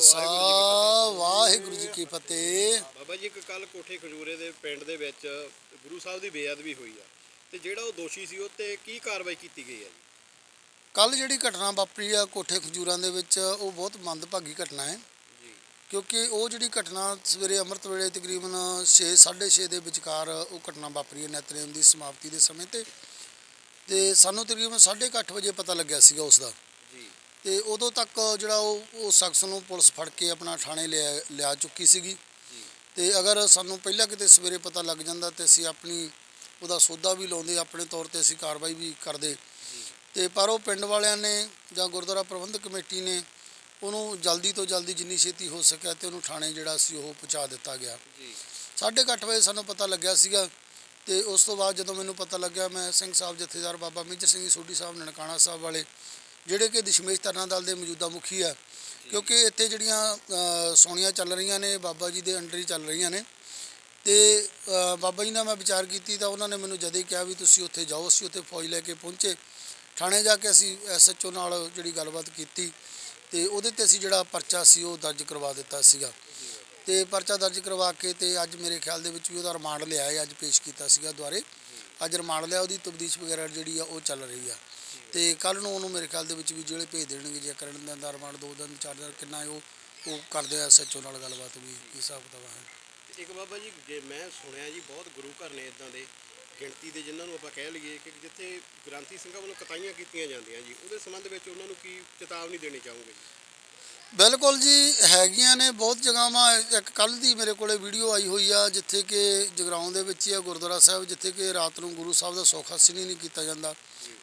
ਖਾਲਸਾ ਵਾਹਿਗੁਰੂ ਜੀ ਕੀ ਫਤਿਹ। ਬਾਬਾ ਜੀ ਇੱਕ ਕੱਲ ਕੋਠੇ ਖਜੂਰੇ ਦੇ ਪਿੰਡ ਦੇ ਵਿੱਚ ਗੁਰੂ ਸਾਹਿਬ ਦੀ ਬੇਅਦਬੀ ਹੋਈ ਆ ਤੇ ਜਿਹੜਾ ਉਹ ਦੋਸ਼ੀ ਸੀ ਉਹ ਤੇ ਕੀ ਕਾਰਵਾਈ ਕੀਤੀ ਗਈ ਹੈ ਜੀ? ਕੱਲ ਜਿਹੜੀ ਘਟਨਾ ਵਾਪਰੀ ਆ ਕੋਠੇ ਖਜੂਰਾਂ ਦੇ ਵਿੱਚ ਉਹ ਬਹੁਤ ਮੰਦਭਾਗੀ ਘਟਨਾ ਹੈ। ਜੀ। ਕਿਉਂਕਿ ਉਹ ਜਿਹੜੀ ਘਟਨਾ ਸਵੇਰੇ ਅੰਮ੍ਰਿਤ ਵੇਲੇ ਤਕਰੀਬਨ 6 6:30 ਦੇ ਵਿਚਕਾਰ ਉਹ ਘਟਨਾ ਵਾਪਰੀ ਹੈ ਨਿਤਨੇਮ ਦੀ ਸਮਾਪਤੀ ਦੇ ਸਮੇਂ ਤੇ। ਤੇ ਸਾਨੂੰ ਤਕਰੀਬਨ 8:30 ਵਜੇ ਪਤਾ ਲੱਗਿਆ ਸੀਗਾ ਉਸ ਦਾ। ਜੀ। ਤੇ ਉਦੋਂ ਤੱਕ ਜਿਹੜਾ ਉਹ ਉਹ ਸ਼ਖਸ ਨੂੰ ਪੁਲਿਸ ਫੜ ਕੇ ਆਪਣਾ ਥਾਣੇ ਲਿਆ ਲਿਆ ਚੁੱਕੀ ਸੀਗੀ। ਤੇ ਅਗਰ ਸਾਨੂੰ ਪਹਿਲਾਂ ਕਿਤੇ ਸਵੇਰੇ ਪਤਾ ਲੱਗ ਜਾਂਦਾ ਤੇ ਅਸੀਂ ਆਪਣੀ ਉਹਦਾ ਸੌਦਾ ਵੀ ਲਾਉਂਦੇ ਆਪਣੇ ਤੌਰ ਤੇ ਅਸੀਂ ਕਾਰਵਾਈ ਵੀ ਕਰਦੇ। ਤੇ ਪਰ ਉਹ ਪਿੰਡ ਵਾਲਿਆਂ ਨੇ ਜਾਂ ਗੁਰਦੁਆਰਾ ਪ੍ਰਬੰਧਕ ਕਮੇਟੀ ਨੇ ਉਹਨੂੰ ਜਲਦੀ ਤੋਂ ਜਲਦੀ ਜਿੰਨੀ ਛੇਤੀ ਹੋ ਸਕਿਆ ਤੇ ਉਹਨੂੰ ਥਾਣੇ ਜਿਹੜਾ ਸੀ ਉਹ ਪਹੁੰਚਾ ਦਿੱਤਾ ਗਿਆ। ਜੀ। 8:30 ਵਜੇ ਸਾਨੂੰ ਪਤਾ ਲੱਗਿਆ ਸੀਗਾ ਤੇ ਉਸ ਤੋਂ ਬਾਅਦ ਜਦੋਂ ਮੈਨੂੰ ਪਤਾ ਲੱਗਿਆ ਮੈਂ ਸਿੰਘ ਸਾਹਿਬ ਜਥੇਦਾਰ ਬਾਬਾ ਮੇਜਰ ਸਿੰਘ ਜੀ ਸੋਢੀ ਸਾਹਿਬ ਨਨਕਾਣਾ ਸਾਹਿਬ ਵਾਲੇ ਜਿਹੜੇ ਕਿ ਦਸ਼ਮੇਸ਼ ਤਰਨਾ ਦਲ ਦੇ ਮੌਜੂਦਾ ਮੁਖੀ ਆ ਕਿਉਂਕਿ ਇੱਥੇ ਜਿਹੜੀਆਂ ਅ, ਚੱਲ ਰਹੀਆਂ ਨੇ ਬਾਬਾ ਜੀ ਦੇ ਅੰਡਰ ਹੀ ਚੱਲ ਰਹੀਆਂ ਨੇ। ਤੇ ਬਾਬਾ ਜੀ ਨਾਲ ਮੈਂ ਵਿਚਾਰ ਕੀਤੀ ਤਾਂ ਉਹਨਾਂ ਨੇ ਮੈਨੂੰ ਜਦੇ ਹੀ ਕਿਹਾ ਵੀ ਤੁਸੀਂ ਉੱਥੇ ਜਾਓ ਅਸੀਂ ਉੱਥੇ ਫੌਜ ਲੈ ਕੇ ਪਹੁੰਚੇ। ਥਾਣੇ ਜਾ ਕੇ ਅਸੀਂ ਐਸਐਚਓ ਨਾਲ ਜਿਹੜੀ ਗੱਲਬਾਤ ਕੀਤੀ ਤੇ ਉਹਦੇ ਤੇ ਅਸੀਂ ਜਿਹੜਾ ਪਰਚਾ ਸੀ ਉਹ ਦਰਜ ਕਰਵਾ ਦਿੱਤਾ ਸੀਗਾ। ਤੇ ਪਰਚਾ ਦਰਜ ਕਰਵਾ ਕੇ ਤੇ ਅੱਜ ਮੇਰੇ ਖਿਆਲ ਦੇ ਵਿੱਚ ਵੀ ਉਹਦਾ ਰਿਮਾਂਡ ਲਿਆ ਹੈ ਅੱਜ ਪੇਸ਼ ਕੀਤਾ ਸੀਗਾ ਦੁਆਰੇ ਅੱਜ ਰਿਮਾਂਡ ਲਿਆ ਉਹਦੀ ਤਬਦੀਸ਼ ਵਗੈਰਾ ਜਿਹੜੀ ਆ ਉਹ ਚੱਲ ਰਹੀ ਆ। ਤੇ ਕੱਲ ਨੂੰ ਉਹਨੂੰ ਮੇਰੇ ਖਿਆਲ ਦੇ ਵਿੱਚ ਵੀ ਜੇਲ੍ਹ ਭੇਜ ਦੇਣਗੇ ਜੇ ਕਰਨ ਦਾ ਰਿਮਾਂਡ ਦੋ ਦਿਨ ਚਾਰ ਦਿਨ ਕਿੰਨਾ ਉਹ ਉਹ ਕਰਦੇ ਆ ਐਸਐਚਓ ਨਾਲ ਗੱਲਬਾਤ ਵੀ ਕੀ ਹਿਸਾਬ ਕਿਤਾਬ ਹੈ ਇੱਕ ਬਾਬਾ ਜੀ ਜੇ ਮੈਂ ਸੁਣਿਆ ਜੀ ਬਹੁਤ ਗੁਰੂ ਘਰ ਨੇ ਇਦਾਂ ਦੇ ਗਿਣਤੀ ਦੇ ਜਿਨ੍ਹਾਂ ਨੂੰ ਆਪਾਂ ਕਹਿ ਲਈਏ ਕਿ ਜਿੱਥੇ ਗ੍ਰਾਂਥੀ ਸਿੰਘਾਂ ਵੱਲੋਂ ਕਤਾਈਆਂ ਕੀਤੀਆਂ ਜਾਂਦੀਆਂ ਜੀ ਉਹਦੇ ਸੰਬੰਧ ਵਿੱਚ ਉਹਨਾਂ ਨੂੰ ਕੀ ਚੇਤਾਵਨੀ ਦੇਣੀ ਚਾਹੋਗੇ ਜੀ? ਬਿਲਕੁਲ ਜੀ, ਹੈਗੀਆਂ ਨੇ ਬਹੁਤ ਜਗ੍ਹਾਵਾਂ। ਇੱਕ ਕੱਲ ਦੀ ਮੇਰੇ ਕੋਲੇ ਵੀਡੀਓ ਆਈ ਹੋਈ ਆ, ਜਿੱਥੇ ਕਿ ਜਗਰਾਉਂ ਦੇ ਵਿੱਚ ਹੀ ਆ ਗੁਰਦੁਆਰਾ ਸਾਹਿਬ, ਜਿੱਥੇ ਕਿ ਰਾਤ ਨੂੰ ਗੁਰੂ ਸਾਹਿਬ ਦਾ ਸੌਖਾ ਨਹੀਂ ਨਹੀਂ ਕੀਤਾ ਜਾਂਦਾ।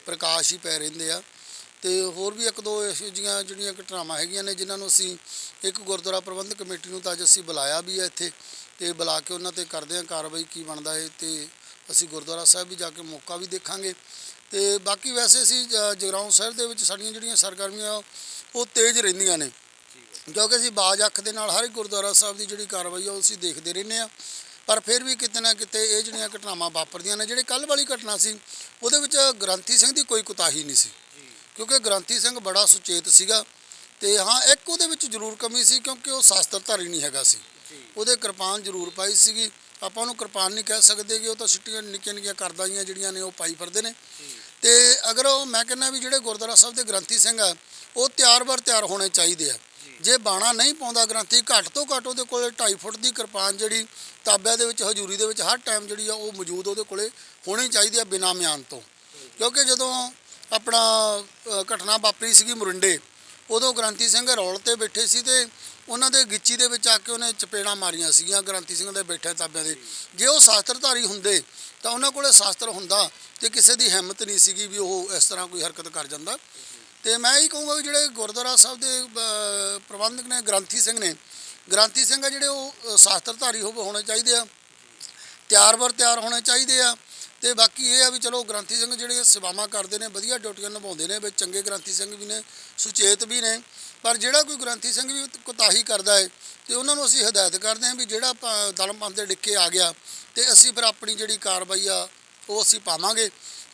ਪ੍ਰਕਾਸ਼ ਹੀ ਪੈ ਰਹਿੰਦੇ ਆ। ਤੇ ਹੋਰ ਵੀ ਇੱਕ ਦੋ ਇਹੋ ਜਿਹੀਆਂ ਜਿਹੜੀਆਂ ਘਟਨਾਵਾਂ ਹੈਗੀਆਂ ਨੇ, ਜਿਨ੍ਹਾਂ ਨੂੰ ਅਸੀਂ ਇੱਕ ਗੁਰਦੁਆਰਾ ਪ੍ਰਬੰਧਕ ਕਮੇਟੀ ਨੂੰ ਤਾਂ ਅੱਜ ਅਸੀਂ ਬੁਲਾਇਆ ਵੀ ਹੈ ਇੱਥੇ, ਤੇ ਬੁਲਾ ਕੇ ਉਹਨਾਂ ਤੇ ਕਰਦੇ ਆ ਕਾਰਵਾਈ ਕੀ ਬਣਦਾ ਹੈ ਤੇ ਅਸੀਂ ਗੁਰਦੁਆਰਾ ਸਾਹਿਬ ਵੀ ਜਾ ਕੇ ਮੌਕਾ ਵੀ ਦੇਖਾਂਗੇ। ਤੇ ਬਾਕੀ ਵੈਸੇ ਅਸੀਂ ਜ- ਜਗਰਾਉਂ ਸ਼ਹਿਰ ਦੇ ਵਿੱਚ ਸਾਡੀਆਂ ਜਿਹੜੀਆਂ ਸਰਗਰਮੀਆਂ, ਉਹ ਤੇਜ਼ ਰਹਿੰਦੀਆਂ ਨੇ। ਕਿਉਂਕਿ ਅਸੀਂ ਬਾਜ ਅੱਖ ਦੇ ਨਾਲ ਹਰ ਇੱਕ ਗੁਰਦੁਆਰਾ ਸਾਹਿਬ ਦੀ ਜਿਹੜੀ ਕਾਰਵਾਈ ਆ, ਉਹ ਅਸੀਂ ਦੇਖਦੇ ਰਹਿੰਦੇ ਆ ਪਰ ਫਿਰ ਵੀ ਕਿਤੇ ਨਾ ਕਿਤੇ ਇਹ ਜਿਹੜੀਆਂ ਘਟਨਾਵਾਂ ਵਾਪਰਦੀਆਂ ਨੇ, ਜਿਹੜੇ ਕੱਲ ਵਾਲੀ ਘਟਨਾ ਸੀ, ਉਹਦੇ ਵਿੱਚ ਗ੍ਰੰਥੀ ਸਿੰਘ ਦੀ ਕੋਈ ਕੁਤਾਹੀ ਨਹੀਂ ਸੀ। ਕਿਉਂਕਿ ਗ੍ਰੰਥੀ ਸਿੰਘ ਬੜਾ ਸੁਚੇਤ ਸੀਗਾ ਤੇ ਹਾਂ, ਇੱਕ ਉਹਦੇ ਵਿੱਚ ਜ਼ਰੂਰ ਕਮੀ ਸੀ ਕਿਉਂਕਿ ਉਹ ਸ਼ਾਸਤਰਧਾਰੀ ਨਹੀਂ ਹੈਗਾ ਸੀ। ਉਹਦੇ ਕਿਰਪਾਨ ਜ਼ਰੂਰ ਪਾਈ ਸੀਗੀ। ਆਪਾਂ ਉਹਨੂੰ ਕਿਰਪਾਨ ਨਹੀਂ ਕਹਿ ਸਕਦੇ ਕਿ ਉਹ ਤਾਂ ਸਿੱਟੀਆਂ ਨਿੱਕੀਆਂ ਨਿੱਕੀਆਂ ਕਰਦਾਈਆਂ ਜਿਹੜੀਆਂ ਨੇ, ਉਹ ਪਾਈ ਫਿਰਦੇ ਨੇ। ਤੇ ਅਗਰ ਉਹ, ਮੈਂ ਕਹਿੰਦਾ ਵੀ ਜਿਹੜੇ ਗੁਰਦੁਆਰਾ ਸਾਹਿਬ ਦੇ ਗ੍ਰੰਥੀ ਸਿੰਘ ਆ, ਉਹ ਤਿਆਰ ਬਰ ਤਿਆਰ ਹੋਣੇ ਚਾਹੀਦੇ ਆ। ਜੇ ਬਾਣਾ ਨਹੀਂ ਪਾਉਂਦਾ ਗ੍ਰੰਥੀ, ਘੱਟ ਤੋਂ ਘੱਟ ਉਹਦੇ ਕੋਲੇ 2.5 ਫੁੱਟ ਦੀ ਕਿਰਪਾਨ ਜਿਹੜੀ ਤਾਬਿਆਂ ਦੇ ਵਿੱਚ, ਹਜ਼ੂਰੀ ਦੇ ਵਿੱਚ ਹਰ ਟਾਈਮ ਜਿਹੜੀ ਆ ਉਹ ਮੌਜੂਦ ਉਹਦੇ ਕੋਲੇ ਹੋਣੀ ਚਾਹੀਦੀ ਆ ਬਿਨਾਂ ਮਿਆਨ ਤੋਂ। ਕਿਉਂਕਿ ਜਦੋਂ ਆਪਣਾ ਘਟਨਾ ਵਾਪਰੀ ਸੀਗੀ ਮੁਰਿੰਡੇ, ਉਦੋਂ ਗ੍ਰੰਥੀ ਸਿੰਘ ਰੌਲ ਤੇ ਬੈਠੇ ਸੀ ਤੇ ਉਹਨਾਂ ਦੇ ਗਿੱਚੀ ਦੇ ਵਿੱਚ ਆ ਕੇ ਉਹਨੇ ਚਪੇੜਾਂ ਮਾਰੀਆਂ ਸੀਗੀਆਂ ਗ੍ਰੰਥੀ ਸਿੰਘ ਦੇ ਬੈਠੇ ਤਾਬਿਆਂ ਦੇ। ਜੇ ਉਹ ਸ਼ਾਸਤਰਧਾਰੀ ਹੁੰਦੇ ਤਾਂ ਉਹਨਾਂ ਕੋਲੇ ਸ਼ਾਸਤਰ ਹੁੰਦਾ ਤੇ ਕਿਸੇ ਦੀ ਹਿੰਮਤ ਨਹੀਂ ਸੀਗੀ ਵੀ ਉਹ ਇਸ ਤਰ੍ਹਾਂ ਕੋਈ ਹਰਕਤ ਕਰ ਜਾਂਦਾ। ਤੇ ਮੈਂ ਇਹ ਕਹੂੰਗਾ ਵੀ ਜਿਹੜੇ ਗੁਰਦੁਆਰਾ ਸਾਹਿਬ ਦੇ ਅ, ਪ੍ਰਬੰਧਕ ਨੇ ਗ੍ਰੰਥੀ ਸਿੰਘ ਨੇ ਗ੍ਰੰਥੀ ਸਿੰਘ ਆ ਜਿਹੜੇ ਉਹ ਅ, ਸ਼ਾਸਤਰਧਾਰੀ ਹੋ ਹੋਣੇ ਚਾਹੀਦੇ ਆ ਤਿਆਰ ਬਰ ਤਿਆਰ ਹੋਣੇ ਚਾਹੀਦੇ ਆ ਤੇ ਬਾਕੀ ਇਹ ਆ ਵੀ ਚਲੋ ਗ੍ਰੰਥੀ ਸਿੰਘ ਜਿਹੜੇ ਸੇਵਾਵਾਂ ਕਰਦੇ ਨੇ ਵਧੀਆ ਡਿਊਟੀਆਂ ਨਿਭਾਉਂਦੇ ਨੇ ਵੀ ਚੰਗੇ ਗ੍ਰੰਥੀ ਸਿੰਘ ਵੀ ਨੇ ਸੁਚੇਤ ਵੀ ਨੇ ਪਰ ਜਿਹੜਾ ਕੋਈ ਗ੍ਰੰਥੀ ਸਿੰਘ ਵੀ ਕੁਤਾਹੀ ਕਰਦਾ ਹੈ ਤੇ ਉਹਨਾਂ ਨੂੰ ਅਸੀਂ ਹਦਾਇਤ ਕਰਦੇ ਹਾਂ ਵੀ ਜਿਹੜਾ ਪ- ਦਲ ਪੰਥ ਦੇ ਡਿੱਕੇ ਆ ਗਿਆ ਤੇ ਅਸੀਂ ਫਿਰ ਆਪਣੀ ਜਿਹੜੀ ਕਾਰਵਾਈ ਆ ਉਹ ਅਸੀਂ ਪਾਵਾਂਗੇ।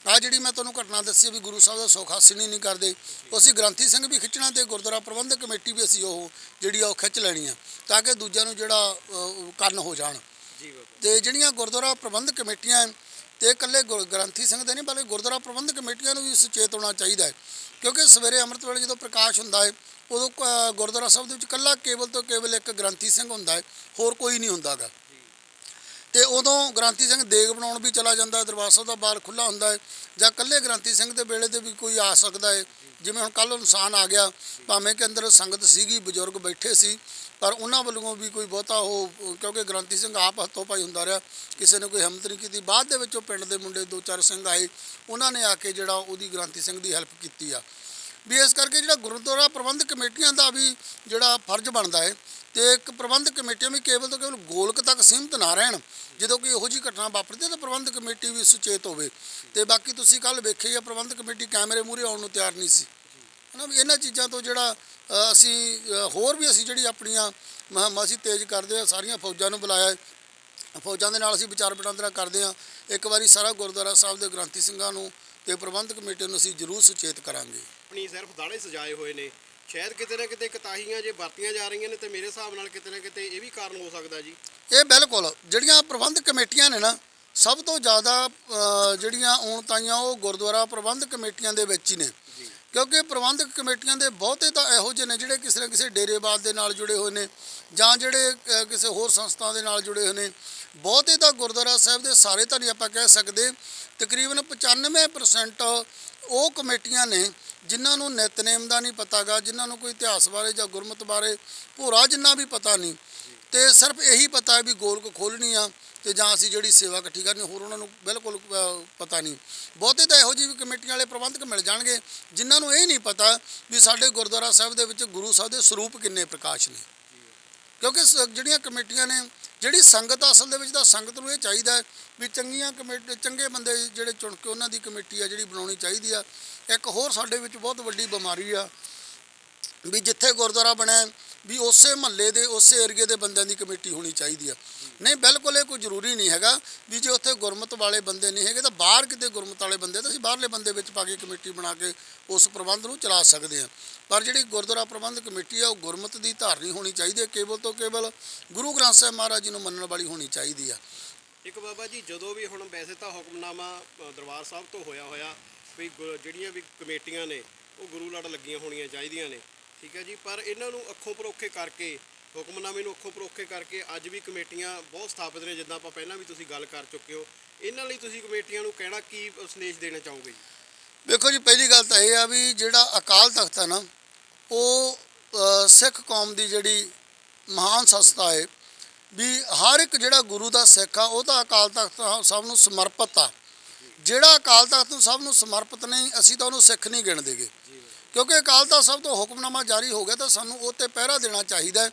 ਆ ਜਿਹੜੀ ਮੈਂ ਤੁਹਾਨੂੰ ਘਟਨਾ ਦੱਸੀ ਵੀ ਗੁਰੂ ਸਾਹਿਬ ਦਾ ਸੁੱਖ ਹਾਸਿਲ ਹੀ ਨਹੀਂ ਕਰਦੇ ਉਹ ਅਸੀਂ ਗ੍ਰੰਥੀ ਸਿੰਘ ਵੀ ਖਿੱਚਣਾ ਤੇ ਗੁਰਦੁਆਰਾ ਪ੍ਰਬੰਧਕ ਕਮੇਟੀ ਵੀ ਅਸੀਂ ਉਹ ਜਿਹੜੀ ਆ ਉਹ ਖਿੱਚ ਲੈਣੀ ਆ ਤਾਂ ਕਿ ਦੂਜਿਆਂ ਨੂੰ ਜਿਹੜਾ ਕੰਨ ਹੋ ਜਾਣ। ਤੇ ਜਿਹੜੀਆਂ ਗੁਰਦੁਆਰਾ ਪ੍ਰਬੰਧਕ ਕਮੇਟੀਆਂ ਤੇ ਇਕੱਲੇ ਗੁਰ- ਗ੍ਰੰਥੀ ਸਿੰਘ ਦੇ ਨਹੀਂ ਬਲਕਿ ਗੁਰਦੁਆਰਾ ਪ੍ਰਬੰਧਕ ਕਮੇਟੀਆਂ ਨੂੰ ਵੀ ਸੁਚੇਤ ਹੋਣਾ ਚਾਹੀਦਾ ਹੈ ਕਿਉਂਕਿ ਸਵੇਰੇ ਅੰਮ੍ਰਿਤ ਵੇਲੇ ਜਦੋਂ ਪ੍ਰਕਾਸ਼ ਹੁੰਦਾ ਹੈ ਉਦੋਂ ਗੁਰਦੁਆਰਾ ਸਾਹਿਬ ਦੇ ਵਿੱਚ ਇਕੱਲਾ ਕੇਵਲ ਤੋਂ ਕੇਵਲ ਇੱਕ ਗ੍ਰੰਥੀ ਸਿੰਘ ਹੁੰਦਾ ਹੈ ਹੋਰ ਕੋਈ ਨਹੀਂ ਹੁੰਦਾਗਾ। ਤੇ ਉਦੋਂ ਗ੍ਰੰਥੀ ਸਿੰਘ ਦੇਗ ਬਣਾਉਣ ਵੀ ਚਲਾ ਜਾਂਦਾ ਦਰਬਾਰ ਸਾਹਿਬ ਦਾ ਬਾਰ ਖੁੱਲਾ ਹੁੰਦਾ ਹੈ, ਜਾਂ ਇਕੱਲੇ ਗ੍ਰੰਥੀ ਸਿੰਘ ਦੇ ਵੇਲੇ ਤੇ ਵੀ ਕੋਈ ਆ ਸਕਦਾ ਹੈ। ਜਿਵੇਂ ਹੁਣ ਕੱਲ ਇਨਸਾਨ ਆ ਗਿਆ, ਭਾਵੇਂ ਕਿ ਅੰਦਰ ਸੰਗਤ ਸੀਗੀ, ਬਜ਼ੁਰਗ ਬੈਠੇ ਸੀ, ਪਰ ਉਹਨਾਂ ਵੱਲੋਂ ਵੀ ਕੋਈ ਬਹੁਤਾ ਉਹ, ਕਿਉਂਕਿ ਗ੍ਰੰਥੀ ਸਿੰਘ ਆਪ ਹੱਥੋਂ ਪਾਈ ਹੁੰਦਾ ਰਿਹਾ, ਕਿਸੇ ਨੇ ਕੋਈ ਹਿੰਮਤ ਨਹੀਂ ਕੀਤੀ। ਬਾਅਦ ਦੇ ਵਿੱਚ ਉਹ ਪਿੰਡ ਦੇ ਮੁੰਡੇ ਦੋ ਚਾਰ ਸਿੰਘ ਆਏ, ਉਹਨਾਂ ਨੇ ਆ ਕੇ ਜਿਹੜਾ ਉਹਦੀ ਗ੍ਰੰਥੀ ਸਿੰਘ ਦੀ ਹੈਲਪ ਕੀਤੀ ਆ। ਵੀ ਇਸ ਕਰਕੇ ਜਿਹੜਾ ਗੁਰਦੁਆਰਾ ਪ੍ਰਬੰਧਕ ਕਮੇਟੀਆਂ ਦਾ ਵੀ ਜਿਹੜਾ ਫਰਜ਼ ਬਣਦਾ ਹੈ, ਤੇ ਇੱਕ ਪ੍ਰਬੰਧਕ ਕਮੇਟੀਆਂ ਵੀ ਕੇਵਲ ਤੋਂ ਕੇਵਲ ਗੋਲਕ ਤੱਕ ਸੀਮਤ ਨਾ ਰਹਿਣ, ਜਦੋਂ ਕੋਈ ਇਹੋ ਜਿਹੀ ਘਟਨਾ ਵਾਪਰਦੀ ਹੈ ਤਾਂ ਪ੍ਰਬੰਧਕ ਕਮੇਟੀ ਵੀ ਸੁਚੇਤ ਹੋਵੇ। ਤੇ ਬਾਕੀ ਤੁਸੀਂ ਕੱਲ ਵੇਖਿਆ ਹੀ ਪ੍ਰਬੰਧਕ ਕਮੇਟੀ ਕੈਮਰੇ ਮੂਹਰੇ ਆਉਣ ਨੂੰ ਤਿਆਰ ਨਹੀਂ ਸੀ। ਹਨਾ ਵੀ ਇਹਨਾਂ ਚੀਜ਼ਾਂ ਤੋਂ ਜਿਹੜਾ ਅਸੀਂ ਹੋਰ ਵੀ ਅਸੀਂ ਜਿਹੜੀ ਆਪਣੀਆਂ ਮੁਹਿੰਮਾਂ ਅਸੀਂ ਤੇਜ਼ ਕਰਦੇ ਆ, ਸਾਰੀਆਂ ਫੌਜਾਂ ਨੂੰ ਬੁਲਾਇਆ ਫੌਜਾਂ ਦੇ ਨਾਲ ਅਸੀਂ ਵਿਚਾਰ ਵਟਾਂਦਰਾ ਕਰਦੇ ਆ। ਇੱਕ ਵਾਰੀ ਸਾਰਾ ਗੁਰਦੁਆਰਾ ਸਾਹਿਬ ਦੇ ਗ੍ਰੰਥੀ ਸਿੰਘਾਂ ਨੂੰ ਤੇ ਪ੍ਰਬੰਧਕ ਕਮੇਟੀ ਨੂੰ ਅਸੀਂ ਜ਼ਰੂਰ ਸੁਚੇਤ ਕਰਾਂਗੇ। ਆਪਣੀ ਸਿਰਫ ਦਾੜੇ ਸਜਾਏ ਹੋਏ ਨੇ। ਸ਼ਾਇਦ ਕਿਤੇ ਨਾ ਕਿਤੇ ਕਤਾਹੀਆਂ ਜੇ ਵਰਤੀਆਂ ਜਾ ਰਹੀਆਂ ਨੇ ਤੇ ਮੇਰੇ ਹਿਸਾਬ ਨਾਲ ਕਿਤੇ ਨਾ ਕਿਤੇ ਇਹ ਵੀ ਕਾਰਨ ਹੋ ਸਕਦਾ ਜੀ। ਇਹ ਬਿਲਕੁਲ ਜਿਹੜੀਆਂ ਪ੍ਰਬੰਧਕ ਕਮੇਟੀਆਂ ਨੇ ਨਾ ਸਭ ਤੋਂ ਜ਼ਿਆਦਾ ਜਿਹੜੀਆਂ ਔਣਤਾਈਆਂ ਉਹ ਗੁਰਦੁਆਰਾ ਪ੍ਰਬੰਧਕ ਕਮੇਟੀਆਂ ਦੇ ਵਿੱਚ ਹੀ ਨੇ। ਕਿਉਂਕਿ ਪ੍ਰਬੰਧਕ ਕਮੇਟੀਆਂ ਦੇ ਬਹੁਤੇ ਤਾਂ ਇਹੋ ਜਿਹੇ ਨੇ ਜਿਹੜੇ ਕਿਸੇ ਨਾ ਕਿਸੇ ਡੇਰੇਬਾਦ ਦੇ ਨਾਲ ਜੁੜੇ ਹੋਏ ਨੇ ਜਾਂ ਜਿਹੜੇ ਕਿਸੇ ਹੋਰ ਸੰਸਥਾ ਦੇ ਨਾਲ ਜੁੜੇ ਹੋਏ ਨੇ। ਬਹੁਤੇ ਤਾਂ ਗੁਰਦੁਆਰਾ ਸਾਹਿਬ ਦੇ ਸਾਰੇ ਤਾਂ ਨਹੀਂ ਆਪਾਂ ਕਹਿ ਸਕਦੇ। ਤਕਰੀਬਨ 95% ਉਹ ਕਮੇਟੀਆਂ ਨੇ ਜਿਨ੍ਹਾਂ ਨੂੰ ਨਿਤਨੇਮ ਦਾ ਨਹੀਂ ਪਤਾਗਾ, ਜਿਨ੍ਹਾਂ ਨੂੰ ਕੋਈ ਇਤਿਹਾਸ ਬਾਰੇ ਜਾਂ ਗੁਰਮਤ ਬਾਰੇ ਭੂਰਾ ਜਿੰਨਾ ਵੀ ਪਤਾ ਨਹੀਂ। ਤੇ ਸਿਰਫ ਇਹੀ ਪਤਾ ਹੈ ਵੀ ਗੋਲਕ ਖੋਲਣੀ ਆ ਤੇ ਜਾਂ ਅਸੀਂ ਜਿਹੜੀ ਸੇਵਾ ਇਕੱਠੀ ਕਰਨੀ ਹੋਰ ਉਹਨਾਂ ਨੂੰ ਬਿਲਕੁਲ ਅ, ਪਤਾ ਨਹੀਂ। ਬਹੁਤੇ ਤਾਂ ਇਹੋ ਜਿਹੀ ਵੀ ਕਮੇਟੀਆਂ ਵਾਲੇ ਪ੍ਰਬੰਧਕ ਮਿਲ ਜਾਣਗੇ ਜਿਨ੍ਹਾਂ ਨੂੰ ਇਹ ਨਹੀਂ ਪਤਾ ਵੀ ਸਾਡੇ ਗੁਰਦੁਆਰਾ ਸਾਹਿਬ ਦੇ ਵਿੱਚ ਗੁਰੂ ਸਾਹਿਬ ਦੇ ਸਰੂਪ ਕਿੰਨੇ ਪ੍ਰਕਾਸ਼ ਨੇ। ਕਿਉਂਕਿ ਸ- ਜਿਹੜੀਆਂ ਕਮੇਟੀਆਂ ਨੇ ਜਿਹੜੀ ਸੰਗਤ ਅਸਲ ਦੇ ਵਿੱਚ ਤਾਂ ਸੰਗਤ ਨੂੰ ਇਹ ਚਾਹੀਦਾ ਵੀ ਚੰਗੀਆਂ ਕਮੇਟੀ ਚੰਗੇ ਬੰਦੇ ਜਿਹੜੇ ਚੁਣ ਕੇ ਉਹਨਾਂ ਦੀ ਕਮੇਟੀ ਆ ਜਿਹੜੀ ਬਣਾਉਣੀ ਚਾਹੀਦੀ ਆ। ਇੱਕ ਹੋਰ ਸਾਡੇ ਵਿੱਚ ਬਹੁਤ ਵੱਡੀ ਬਿਮਾਰੀ ਆ ਵੀ ਜਿੱਥੇ ਗੁਰਦੁਆਰਾ ਬਣਿਆ, ਵੀ ਉਸੇ ਮਹੱਲੇ ਦੇ, ਉਸੇ ਏਰੀਏ ਦੇ ਬੰਦਿਆਂ ਦੀ ਕਮੇਟੀ ਹੋਣੀ ਚਾਹੀਦੀ ਆ। ਨਹੀਂ, ਬਿਲਕੁਲ ਇਹ ਕੋਈ ਜ਼ਰੂਰੀ ਨਹੀਂ ਹੈਗਾ ਵੀ ਜੇ ਉੱਥੇ ਗੁਰਮਤ ਵਾਲੇ ਬੰਦੇ ਨਹੀਂ ਹੈਗੇ ਤਾਂ ਬਾਹਰ ਕਿਤੇ ਗੁਰਮਤ ਵਾਲੇ ਬੰਦੇ, ਤਾਂ ਅਸੀਂ ਬਾਹਰਲੇ ਬੰਦੇ ਵਿੱਚ ਪਾ ਕੇ ਕਮੇਟੀ ਬਣਾ ਕੇ ਉਸ ਪ੍ਰਬੰਧ ਨੂੰ ਚਲਾ ਸਕਦੇ ਹਾਂ। ਪਰ ਜਿਹੜੀ ਗੁਰਦੁਆਰਾ ਪ੍ਰਬੰਧ ਕਮੇਟੀ ਆ, ਉਹ ਗੁਰਮਤ ਦੀ ਧਾਰਨੀ ਹੋਣੀ ਚਾਹੀਦੀ ਹੈ, ਕੇਵਲ ਤੋਂ ਕੇਵਲ ਗੁਰੂ ਗ੍ਰੰਥ ਸਾਹਿਬ ਮਹਾਰਾਜ ਜੀ ਨੂੰ ਮੰਨਣ ਵਾਲੀ ਹੋਣੀ ਚਾਹੀਦੀ ਆ। ਇੱਕ ਬਾਬਾ ਜੀ, ਜਦੋਂ ਵੀ ਹੁਣ ਵੈਸੇ ਤਾਂ ਹੁਕਮਨਾਮਾ ਦਰਬਾਰ ਸਾਹਿਬ ਤੋਂ ਹੋਇਆ ਹੋਇਆ ਵੀ ਗੁ- ਜਿਹੜੀਆਂ ਵੀ ਕਮੇਟੀਆਂ ਨੇ, ਉਹ ਗੁਰੂ ਲੜ ਲੱਗੀਆਂ ਹੋਣੀਆਂ ਚਾਹੀਦੀਆਂ ਨੇ। ਠੀਕ ਹੈ ਜੀ, ਪਰ ਇਹਨਾਂ ਨੂੰ ਅੱਖੋਂ ਪਰੋਖੇ ਕਰਕੇ, ਹੁਕਮਨਾਮੇ ਨੂੰ ਅੱਖੋਂ ਪਰੋਖੇ ਕਰਕੇ ਅੱਜ ਵੀ ਕਮੇਟੀਆਂ ਬਹੁਤ ਸਥਾਪਿਤ ਨੇ, ਜਿੱਦਾਂ ਆਪਾਂ ਪਹਿਲਾਂ ਵੀ ਤੁਸੀਂ ਗੱਲ ਕਰ ਚੁੱਕੇ ਹੋ। ਇਹਨਾਂ ਲਈ ਤੁਸੀਂ ਕਮੇਟੀਆਂ ਨੂੰ ਕਹਿਣਾ ਕੀ ਸੰਦੇਸ਼ ਦੇਣਾ ਚਾਹੋਗੇ ਜੀ? ਵੇਖੋ ਜੀ, ਪਹਿਲੀ ਗੱਲ ਤਾਂ ਇਹ ਆ ਵੀ ਜਿਹੜਾ ਅਕਾਲ ਤਖਤ ਹੈ ਨਾ, ਉਹ ਸਿੱਖ ਕੌਮ ਦੀ ਜਿਹੜੀ ਮਹਾਨ ਸੰਸਥਾ ਹੈ ਵੀ ਹਰ ਇੱਕ ਜਿਹੜਾ ਗੁਰੂ ਦਾ ਸਿੱਖ ਆ, ਉਹ ਤਾਂ ਅਕਾਲ ਤਖਤ ਸਭ ਨੂੰ ਸਮਰਪਿਤ ਆ। ਜਿਹੜਾ ਅਕਾਲ ਤਖਤ ਨੂੰ ਸਭ ਨੂੰ ਸਮਰਪਿਤ ਨਹੀਂ, ਅਸੀਂ ਤਾਂ ਉਹਨੂੰ ਸਿੱਖ ਨਹੀਂ ਗਿਣਦੇਗੇ ਜੀ ਕਿਉਂਕਿ ਅਕਾਲ ਤਖਤ ਸਾਹਿਬ ਤੋਂ ਹੁਕਮਨਾਮਾ ਜਾਰੀ ਹੋ ਗਿਆ ਤਾਂ ਸਾਨੂੰ ਉਹ ਤੇ ਪਹਿਰਾ ਦੇਣਾ ਚਾਹੀਦਾ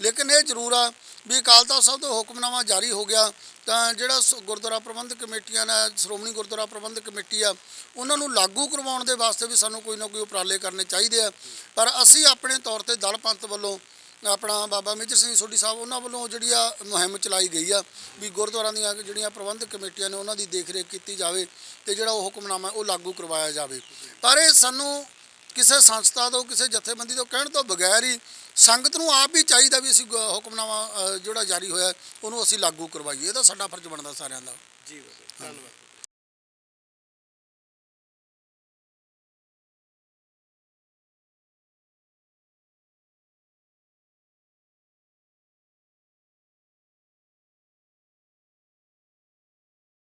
ਲੇਕਿਨ ਇਹ ਜ਼ਰੂਰ ਆ ਵੀ ਅਕਾਲ ਤਖਤ ਸਾਹਿਬ ਤੋਂ ਹੁਕਮਨਾਮਾ ਜਾਰੀ ਹੋ ਗਿਆ ਤਾਂ ਜਿਹੜਾ ਸ- ਗੁਰਦੁਆਰਾ ਪ੍ਰਬੰਧਕ ਕਮੇਟੀਆਂ ਨੇ, ਸ਼੍ਰੋਮਣੀ ਗੁਰਦੁਆਰਾ ਪ੍ਰਬੰਧਕ ਕਮੇਟੀ ਆ, ਉਹਨਾਂ ਨੂੰ ਲਾਗੂ ਕਰਵਾਉਣ ਦੇ ਵਾਸਤੇ ਵੀ ਸਾਨੂੰ ਕੋਈ ਨਾ ਕੋਈ ਉਪਰਾਲੇ ਕਰਨੇ ਚਾਹੀਦੇ ਆ। ਪਰ ਅਸੀਂ ਆਪਣੇ ਤੌਰ ਤੇ ਦਲ ਪੰਥ ਵੱਲੋਂ, ਆਪਣਾ ਬਾਬਾ ਮੇਜਰ ਸਿੰਘ ਸੋਢੀ ਸਾਹਿਬ, ਉਹਨਾਂ ਵੱਲੋਂ ਜਿਹੜੀ ਆ ਮੁਹਿੰਮ ਚਲਾਈ ਗਈ ਆ ਵੀ ਗੁਰਦੁਆਰਾਂ ਦੀਆਂ ਜਿਹੜੀਆਂ ਪ੍ਰਬੰਧਕ ਕਮੇਟੀਆਂ ਨੇ, ਉਹਨਾਂ ਦੀ ਦੇਖਰੇਖ ਕੀਤੀ ਜਾਵੇ ਤੇ ਜਿਹੜਾ ਉਹ ਹੁਕਮਨਾਮਾ ਉਹ ਲਾਗੂ ਕਰਵਾਇਆ ਜਾਵੇ। ਪਰ ਇਹ ਸਾਨੂੰ ਕਿਸੇ ਸੰਸਥਾ ਤੋਂ ਕਿਸੇ ਜਥੇਬੰਦੀ ਤੋਂ ਕਹਿਣ ਤੋਂ ਬਗੈਰ ਹੀ ਸੰਗਤ ਨੂੰ ਆਪ ਵੀ ਚਾਹੀਦਾ ਵੀ ਅਸੀਂ ਹੁਕਮਨਾਮਾ ਜਿਹੜਾ ਜਾਰੀ ਹੋਇਆ ਉਹਨੂੰ ਅਸੀਂ ਲਾਗੂ ਕਰਵਾਈਏ। ਇਹਦਾ ਸਾਡਾ ਫਰਜ਼ ਬਣਦਾ ਸਾਰਿਆਂ ਦਾ। ਜੀ, ਧੰਨਵਾਦ।